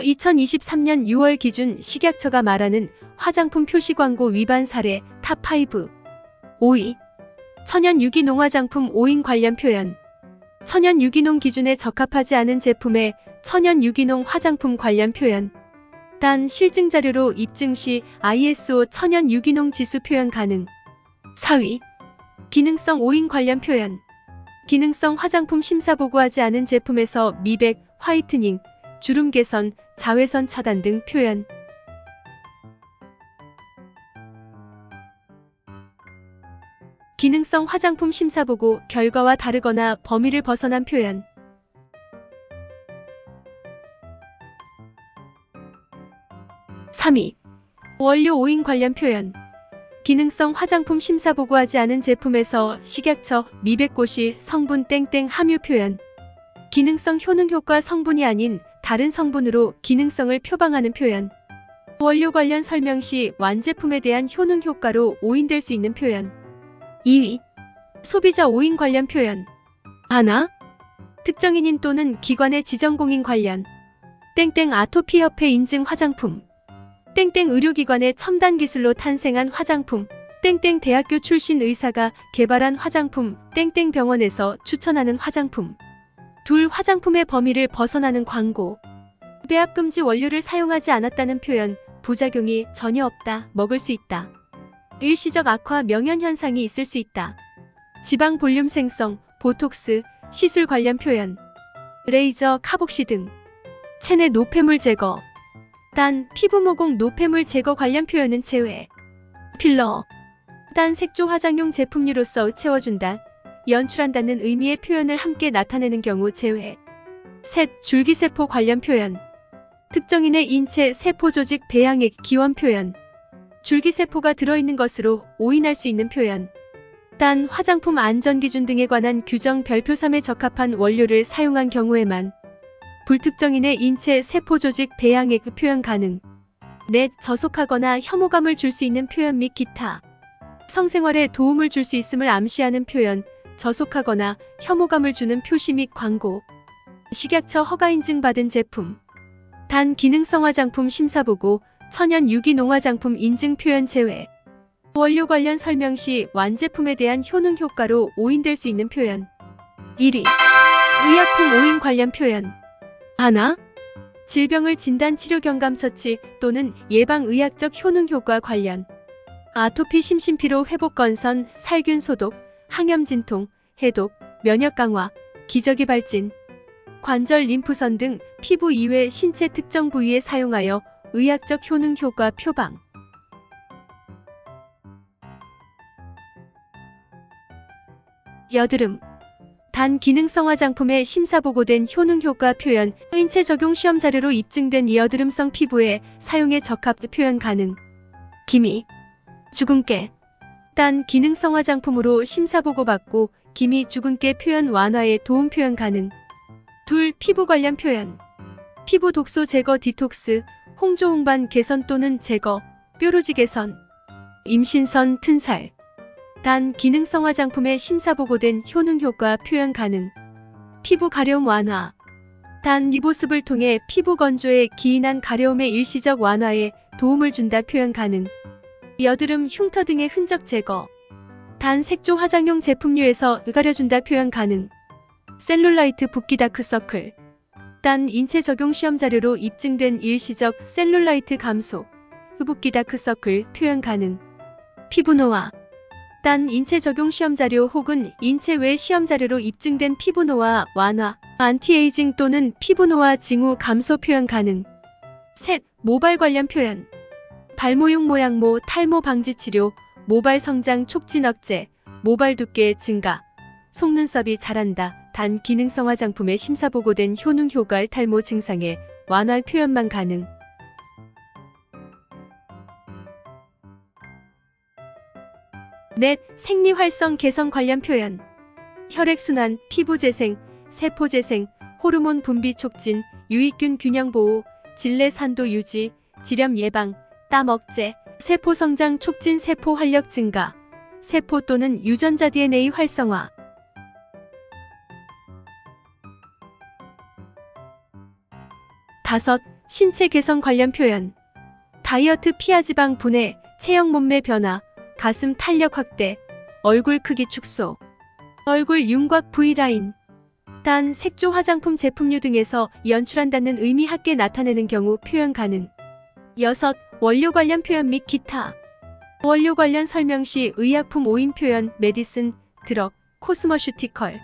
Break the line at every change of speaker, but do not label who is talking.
2023년 6월 기준 식약처가 말하는 화장품 표시 광고 위반 사례 탑5 5위. 천연 유기농 화장품 5인 관련 표현. 천연 유기농 기준에 적합하지 않은 제품의 천연 유기농 화장품 관련 표현. 단 실증 자료로 입증 시 ISO 천연 유기농 지수 표현 가능. 4위. 기능성 5인 관련 표현. 기능성 화장품 심사 보고하지 않은 제품에서 미백, 화이트닝, 주름 개선, 자외선 차단 등 표현. 기능성 화장품 심사 보고 결과와 다르거나 범위를 벗어난 표현. (3위) 원료 오인 관련 표현. 기능성 화장품 심사 보고하지 않은 제품에서 식약처 미백고시 성분 땡땡 함유 표현. 기능성 효능 효과 성분이 아닌 다른 성분으로 기능성을 표방하는 표현. 원료 관련 설명 시 완제품에 대한 효능 효과로 오인될 수 있는 표현. 2위. 소비자 오인 관련 표현. 하나. 특정인인 또는 기관의 지정공인 관련. 땡땡 아토피 협회 인증 화장품. 땡땡 의료기관의 첨단 기술로 탄생한 화장품. 땡땡 대학교 출신 의사가 개발한 화장품. 땡땡 병원에서 추천하는 화장품. 둘 화장품의 범위를 벗어나는 광고. 배합 금지 원료를 사용하지 않았다는 표현, 부작용이 전혀 없다, 먹을 수 있다. 일시적 악화 명현 현상이 있을 수 있다. 지방 볼륨 생성, 보톡스, 시술 관련 표현, 레이저, 카복시 등. 체내 노폐물 제거. 단 피부 모공 노폐물 제거 관련 표현은 제외. 필러. 단 색조 화장용 제품류로서 채워준다. 연출한다는 의미의 표현을 함께 나타내는 경우 제외. 셋, 줄기세포 관련 표현. 특정인의 인체 세포 조직 배양액 기원 표현. 줄기세포가 들어있는 것으로 오인할 수 있는 표현. 단 화장품 안전기준 등에 관한 규정 별표 3에 적합한 원료를 사용한 경우에만 불특정인의 인체 세포 조직 배양액 표현 가능. 넷, 저속하거나 혐오감을 줄 수 있는 표현 및 기타. 성생활에 도움을 줄 수 있음을 암시하는 표현, 저속하거나 혐오감을 주는 표시 및 광고. 식약처 허가 인증 받은 제품. 단 기능성 화장품 심사 보고 천연 유기농 화장품 인증 표현 제외. 원료 관련 설명 시 완제품에 대한 효능 효과로 오인될 수 있는 표현. 1위. 의약품 오인 관련 표현. 하나. 질병을 진단 치료 경감 처치 또는 예방 의학적 효능 효과 관련. 아토피 심신피로 회복 건선, 살균 소독, 항염 진통, 해독, 면역 강화, 기저귀 발진, 관절 림프선 등 피부 이외 신체 특정 부위에 사용하여 의학적 효능 효과 표방. 여드름 단 기능성 화장품의 심사 보고된 효능 효과 표현, 인체 적용 시험 자료로 입증된 여드름성 피부에 사용에 적합 표현 가능. 기미 주근깨 단 기능성 화장품으로 심사 보고 받고 기미 주근깨 표현 완화에 도움 표현 가능. 둘 피부 관련 표현 피부 독소 제거 디톡스 홍조 홍반 개선 또는 제거 뾰루지 개선 임신선 튼살 단 기능성 화장품의 심사 보고된 효능 효과 표현 가능. 피부 가려움 완화. 단 리보습을 통해 피부 건조에 기인한 가려움의 일시적 완화에 도움을 준다 표현 가능. 여드름, 흉터 등의 흔적 제거. 단 색조 화장용 제품류에서 으가려준다 표현 가능. 셀룰라이트 붓기 다크서클. 단 인체 적용 시험 자료로 입증된 일시적 셀룰라이트 감소. 흡붓기 다크서클 표현 가능. 피부 노화. 단 인체 적용 시험 자료 혹은 인체 외 시험 자료로 입증된 피부 노화 완화, 안티에이징 또는 피부 노화 징후 감소 표현 가능. 셋, 모발 관련 표현. 발모용 모양모 탈모 방지 치료, 모발 성장 촉진 억제, 모발 두께 증가, 속눈썹이 자란다. 단 기능성 화장품의 심사 보고된 효능 효과의 탈모 증상에 완화 표현만 가능. 넷, 생리 활성 개선 관련 표현. 혈액순환, 피부 재생, 세포 재생, 호르몬 분비 촉진, 유익균 균형 보호, 질내 산도 유지, 질염 예방, 땀 억제, 세포 성장 촉진 세포 활력 증가, 세포 또는 유전자 DNA 활성화. 다섯, 신체 개선 관련 표현. 다이어트 피하지방 분해, 체형 몸매 변화, 가슴 탄력 확대, 얼굴 크기 축소, 얼굴 윤곽 V라인. 단, 색조 화장품 제품류 등에서 연출한다는 의미 합계 나타내는 경우 표현 가능. 여섯, 원료 관련 표현 및 기타. 원료 관련 설명 시 의약품 오인 표현, 메디슨, 드럭, 코스머슈티컬.